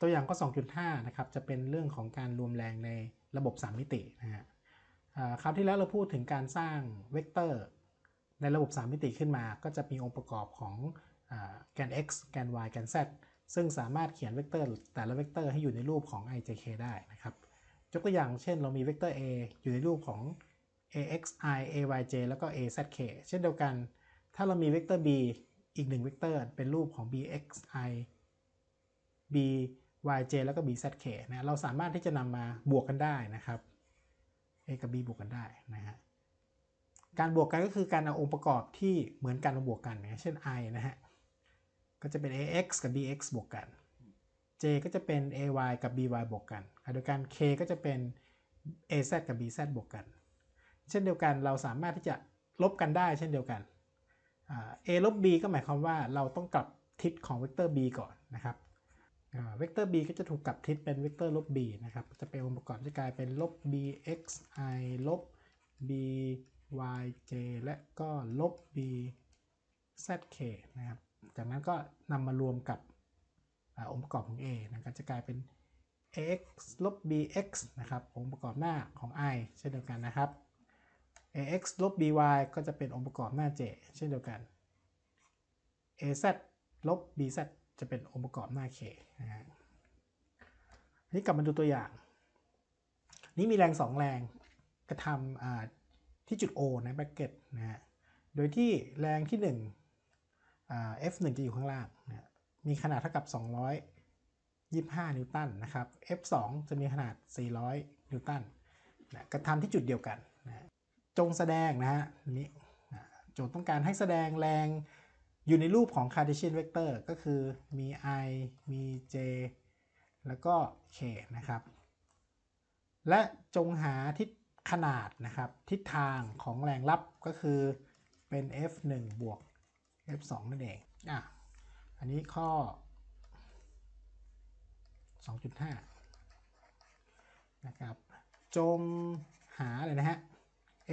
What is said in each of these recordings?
ตัวอย่างข้อ 2.5 นะครับ จะเป็นเรื่องของการรวมแรงในระบบ 3 มิตินะฮะคราวที่แล้วเราพูดถึงการสร้างเวกเตอร์ในระบบ 3 มิติขึ้นมา ก็จะมีองค์ประกอบของอแกน x แกน y แกน z ซึ่งสามารถเขียนเวกเตอร์แต่ละเวกเตอร์ให้อยู่ในรูปของ ijk ได้นะครับยกตัวอย่างเช่นเรามีเวกเตอร์ a อยู่ในรูปของ axi ayj แล้วก็ azk เช่นเดียวกัน ถ้าเรามีเวกเตอร์ b อีกหนึ่งเวกเตอร์เป็นรูปของ bxi b yj แล้วก็ bzk นะเราสามารถที่จะนำมาบวกกันได้นะครับ a กับ b บวกกันได้นะฮะการบวกกันก็คือการเอาองค์ประกอบที่เหมือนกันมาบวกกันนะเช่น i นะฮะก็จะเป็น ax กับ bx บวกกัน j ก็จะเป็น ay กับ by บวกกันโดยการ k ก็จะเป็น az กับ bz บวกกัน เช่นเดียวกันเราสามารถที่จะลบกันได้เช่นเดียวกัน a ลบ b ก็หมายความว่าเราต้องกลับทิศของเวกเตอร์ b ก่อนนะครับ เวกเตอร์ b ก็จะถูกกลับทิศเป็นเวกเตอร์ลบ b นะครับ จะเป็นองค์ประกอบจะกลายเป็นลบ bxi ลบ byj และก็ลบ bzk นะครับ จากนั้นก็นำมารวมกับอองค์ประกอบของ a นะครับ จะกลายเป็น ax ลบ bx นะครับ องค์ประกอบหน้าของ i เช่นเดียวกันนะครับ ax ลบ by ก็จะเป็นองค์ประกอบหน้า j เช่นเดียวกัน az ลบ bz จะเป็นองค์ประกอบหน้า k นะฮะนี่กลับมาดูตัวอย่าง นี่มีแรง 2 แรงกระทำที่จุด O นะแบรกเก็ตนะฮะ โดยที่แรงที่1่ F1 จะอยู่ข้างล่างนะมีขนาดเท่ากับ 225 นิวตันนะครับ F2 จะมีขนาด 400 นิวตันนะกระทำที่จุดเดียวกันนะจงแสดงนะฮะนี้โจทย์ต้องการให้แสดงแรง อยู่ในรูปของ Cartesian vector ก็คือมี i มี j แล้วก็ k นะครับ และจงหาทิศขนาดนะครับ ทิศทางของแรงรับก็คือเป็น f1 บวก f2 นั่นเองอะอันนี้ข้อ 2.5 นะครับ จงหาเลยนะฮะ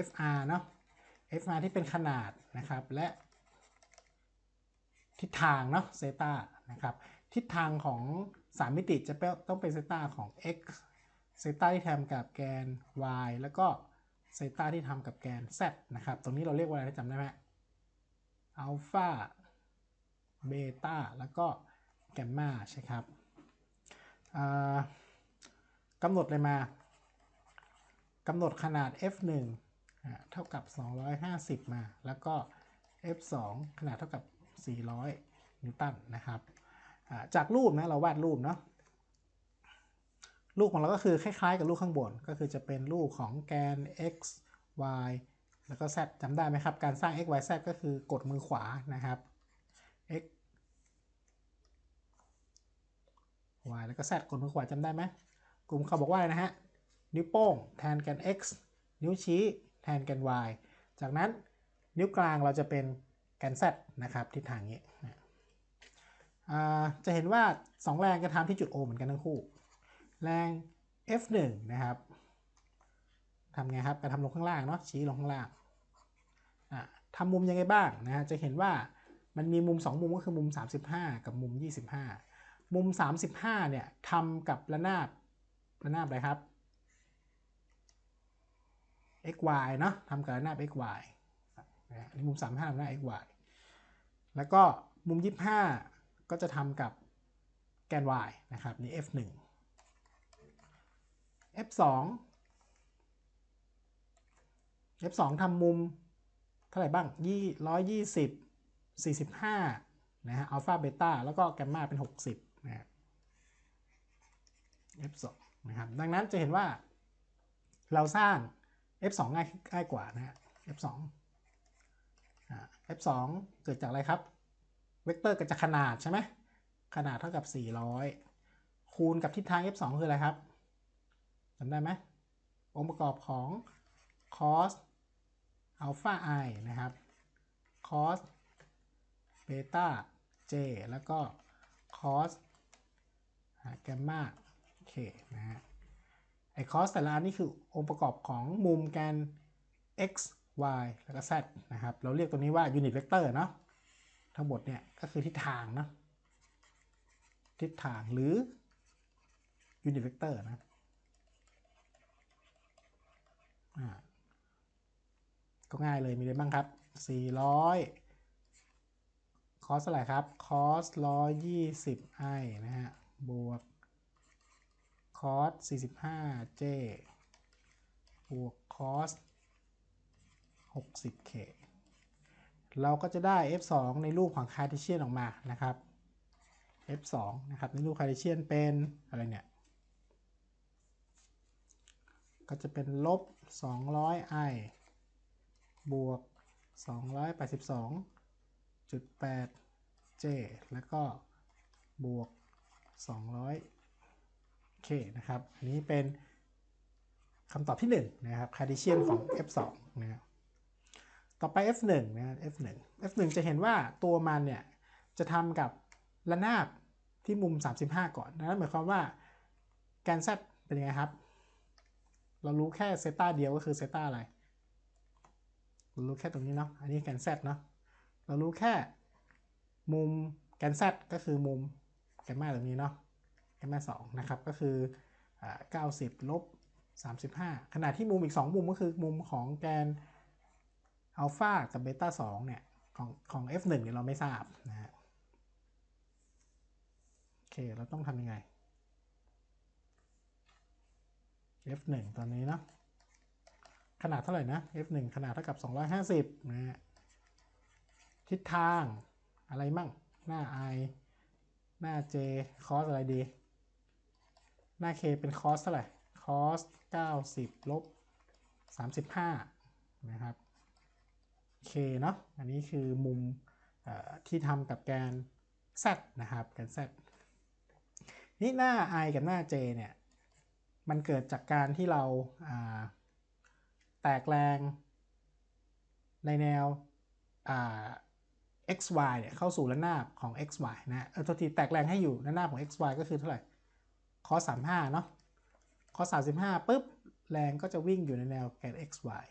fr เนาะ fr ที่เป็นขนาดนะครับ และ ทิศทางเนาะเซตานะครับทิศทางของ 3 มิติจะต้องเป็นเซตาของ x เซตาที่ทำกับแกน y แล้วก็เซตาที่ทำกับแกน z นะครับ ตรงนี้เราเรียกว่าอะไรจำได้ไหมอัลฟาเบต้าแล้วก็แกมมาใช่ครับกำหนดเลยมากำหนดขนาด f1 เท่ากับ 250 มา แล้วก็ f2 ขนาดเท่ากับ 400 นิวตันนะครับจากรูปนะเราวาดรูปเนาะรูปของเราก็คือคล้ายๆ กับรูปข้างบน ก็คือจะเป็นรูปของแกน x y แล้วก็ z จำได้ไหมครับ การสร้าง x y z ก็คือกดมือขวานะครับ x y แล้วก็ z กดมือขวาจำได้ไหมกลุ่มเขาบอกว่าอะไรนะฮะ นิ้วโป้งแทนแกน x นิ้วชี้แทนแกน y จากนั้นนิ้วกลางเราจะเป็น แกน z นะครับทิศทางนี้จะเห็นว่า 2 แรงกระทำที่จุด O เหมือนกันทั้งคู่ แรง F1 นะครับทำไงครับกระทำลงข้างล่างเนาะชี้ลงข้างล่างทำมุมยังไงบ้างนะฮะจะเห็นว่ามันมีมุม 2 มุมก็คือมุม 35 กับมุม 25 มุม 35เนี่ยทำกับระนาบระนาบอะไรครับ xy เนาะทำกับระนาบ xy นะนี่มุม 35ทำหน้า xy แล้วก็มุม 25 ก็จะทำกับแกน y นะครับนี่ f1 f2 f2 ทำมุมเท่าไหร่บ้างยี่ร้อยยี่สิบสี่สิบห้านะฮะอัลฟาเบต้าแล้วก็แกมมาเป็น 60นะฮะ f2 นะครับ ดังนั้นจะเห็นว่าเราสร้าง f2 ง่ายง่ายกว่านะฮะ f2 f2 เกิดจากอะไรครับ เวกเตอร์เกิดจากขนาดใช่ไหมขนาดเท่ากับ 400 คูณกับทิศทาง f2 คืออะไรครับจำได้ไหมองค์ประกอบของ cos อัลฟา i นะครับ cos เบต้า j แล้วก็ cos แกมมา k นะฮะไอ้ cos แต่ละอันนี่คือองค์ประกอบของมุมแกน x y แล้วก็ z นะครับ เราเรียกตัวนี้ว่า unit vector เนาะทั้งหมดเนี่ยก็คือทิศทางเนาะทิศทางหรือ unit vector นะอ่าก็ง่ายเลยมีอะไรบ้างครับ 400 คอสเท่าไหร่ครับ คอส120 i นะฮะ บวก คอส45 j บวก คอส 60 k เราก็จะได้ f2 ในรูปของคาร์ติเชียนออกมานะครับ f2 นะครับ ในรูปคาร์ติเชียนเป็นอะไรเนี่ย ก็จะเป็นลบ 200 i บวก 282.8 j แล้วก็บวก 200 k นะครับ อันนี้เป็นคำตอบที่ 1 นะครับคาร์ดิเชียนของ f2 นะครับ ต่อไป f1 นะ f1 f1 จะเห็นว่าตัวมันเนี่ยจะทำกับระนาบที่มุม 35 ก่อนนั่นหมายความว่าแกน z เป็นยังไงครับ เรารู้แค่เซต้าเดียวก็คือเซต้าอะไร เรารู้แค่ตรงนี้เนาะ อันนี้แกน z เนาะ เรารู้แค่มุมแกน z ก็คือมุมแกมมาตรงนี้เนาะ แกมมา2นะครับ ก็คือ 90 ลบ 35 ขณะที่มุมอีก 2 มุมก็คือมุมของแกน อัลฟากับเบต้า2เนี่ยของของ f1 เนี่ยเราไม่ทราบนะฮะโอเค เราต้องทำยังไง f1 ตอนนี้เนาะขนาดเท่าไหร่นะ f1 ขนาดเท่ากับ 250นะฮะทิศทางอะไรมั่ง หน้า i หน้า j คอสอะไรดี หน้า k เป็น cos เท่าไหร่ cos 90 ลบ 35 นะครับ k เนาะอันนี้คือมุมที่ทำกับแกน z นะครับแกน z นี่หน้า i กับหน้า j เนี่ยมันเกิดจากการที่เราแตกแรงในแนว xy เนี่ยเข้าสู่ระนาบของ xy นะเออทุกทีแตกแรงให้อยู่ระนาบของ xy ก็คือเท่าไหร่ cos 35เนาะ cos 35ปุ๊บ แรงก็จะวิ่งอยู่ในแนวแกน xy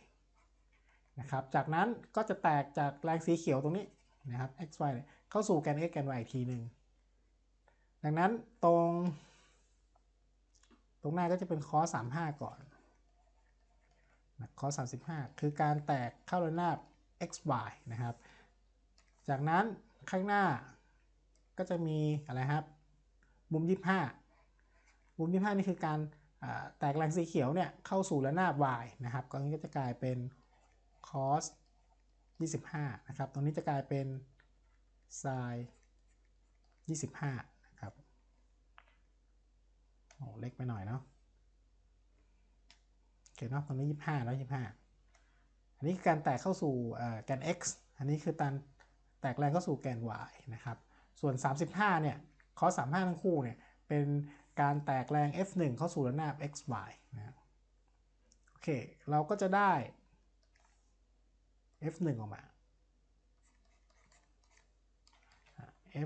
นะครับ จากนั้นก็จะแตกจากแรงสีเขียวตรงนี้นะครับ xy เข้าสู่แกน x แกน y อีกทีหนึ่ง ดังนั้นตรง ตรงหน้าก็จะเป็น cos 35ก่อน cos 35คือการแตกเข้าระนาบ xy นะครับ จากนั้นข้างหน้าก็จะมีอะไรครับ มุม 25 มุม 25 นี่คือการแตกแรงสีเขียวเนี่ยเข้าสู่ระนาบ y นะครับ ก็จะกลายเป็น cos 25 นะครับ ตรงนี้จะกลายเป็น sin 25 นะครับ โอ้เล็กไปหน่อยเนาะโอเคเนาะตรงนี้ 25 แล้ว 25 อันนี้คือการแตกเข้าสู่แกน x อันนี้คือการแตกแรงเข้าสู่แกน y นะครับ ส่วน 35 เนี่ย cos 35 ทั้งคู่เนี่ย เป็นการแตกแรง f1 เข้าสู่ระนาบ xy นะ โอเค เราก็จะได้ f1 ออกมา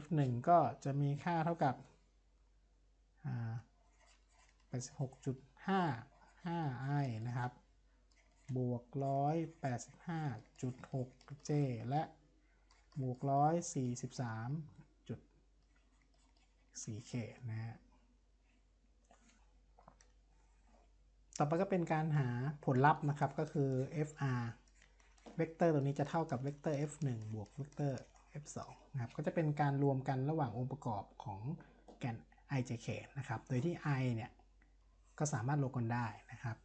f1 ก็จะมีค่าเท่ากับ86.55 i นะครับ บวก 185.6 j และ บวก 143.4k นะฮะ ต่อไปก็เป็นการหาผลลัพธ์นะครับ ก็คือ fr เวกเตอร์ตัวนี้จะเท่ากับเวกเตอร์ f1 บวกเวกเตอร์ f2 นะครับ ก็จะเป็นการรวมกันระหว่างองค์ประกอบของแกน ijk นะครับ โดยที่ i เนี่ย ก็สามารถรวมกันได้นะครับ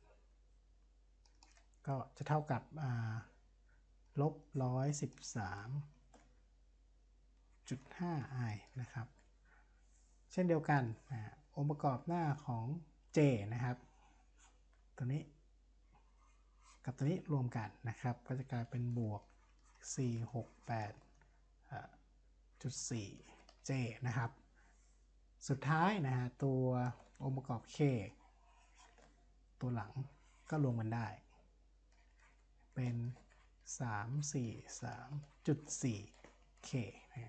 ก็จะเท่ากับลบ113.5 i นะครับ เช่นเดียวกันองค์ประกอบหน้าของ j นะครับ ตัวนี้ กับตัวนี้รวมกันนะครับ ก็จะกลายเป็นบวก 468.4 j นะครับ สุดท้ายนะฮะตัวองค์ประกอบ k ตัวหลังก็รวมกันได้ เป็น 343.4 k นะ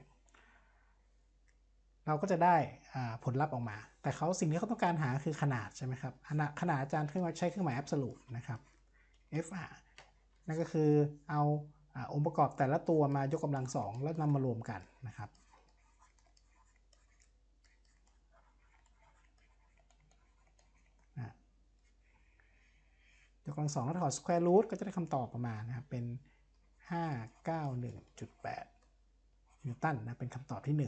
เราก็จะได้ผลลัพธ์ออกมา แต่เขาสิ่งที่เขาต้องการหาคือขนาดใช่ไหมครับ ขนาดอาจารย์ใช้เครื่องหมาย absolute นะครับ FR นั่นก็คือเอาองค์ประกอบแต่ละตัวมายกกำลังสองแล้วนำมารวมกันนะครับ ยกกำลังสองแล้วถอดสแควร์รูทก็จะได้คำตอบประมาณนะครับ เป็น 591.8 นิวตันนะเป็นคำตอบที่ 1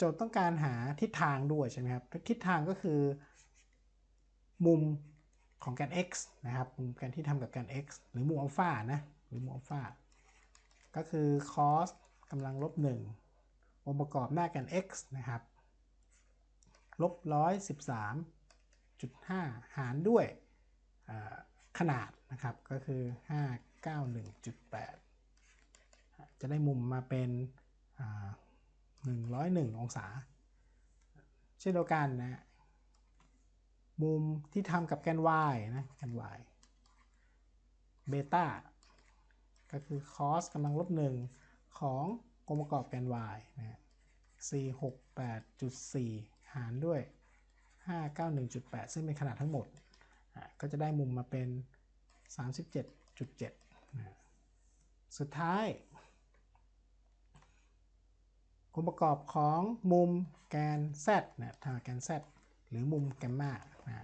จทย์ต้องการหาทิศทางด้วยใช่ไหมครับ ทิศทางก็คือ มุม ของแกน x นะครับมุมแกนที่ทำกับแกน x หรือมุมอัลฟานะหรือมุมอัลฟาก็คือ cos กำลังลบ1องค์ประกอบหน้าแกน x นะครับลบ113.5หารด้วยขนาดนะครับก็คือ 591.8 จะได้มุมมาเป็น 101 องศา เช่นเดียวกันนะ มุมที่ทำกับแกน y นะแกน y เบต้าก็คือ cos กำลังลบ1ขององค์ประกอบแกน y นะ468.4 หารด้วย 591.8 ซึ่งเป็นขนาดทั้งหมด ก็จะได้มุมมาเป็น 37.7นะสุดท้าย องค์ประกอบของมุมแกน z นะทางแกน z หรือมุมแกมมา นะ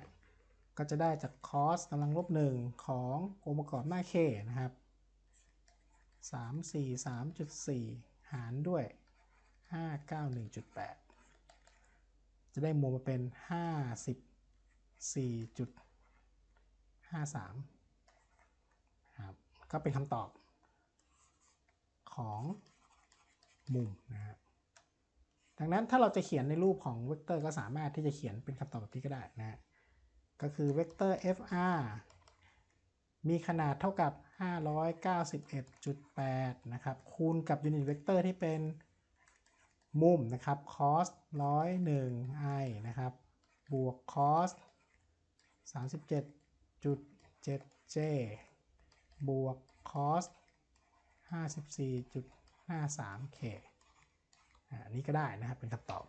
ก็จะได้จาก cos กำลังลบ1ขององค์ประกอบหน้า k นะครับ 343.4 หารด้วย 591.8 จะได้มุมมาเป็น 54.53ครับก็เป็นคำตอบของมุมนะครับดังนั้นถ้าเราจะเขียนในรูปของเวกเตอร์ก็สามารถที่จะเขียนเป็นคำตอบแบบนี้ก็ได้นะ ก็คือเวกเตอร์ fr มีขนาดเท่ากับ 591.8 นะครับ คูณกับยูนิตเวกเตอร์ที่เป็นมุมนะครับ cos 101 i นะครับ บวก cos 37.7j บวก cos 54.53k อันนี้ก็ได้นะครับเป็นคำตอบ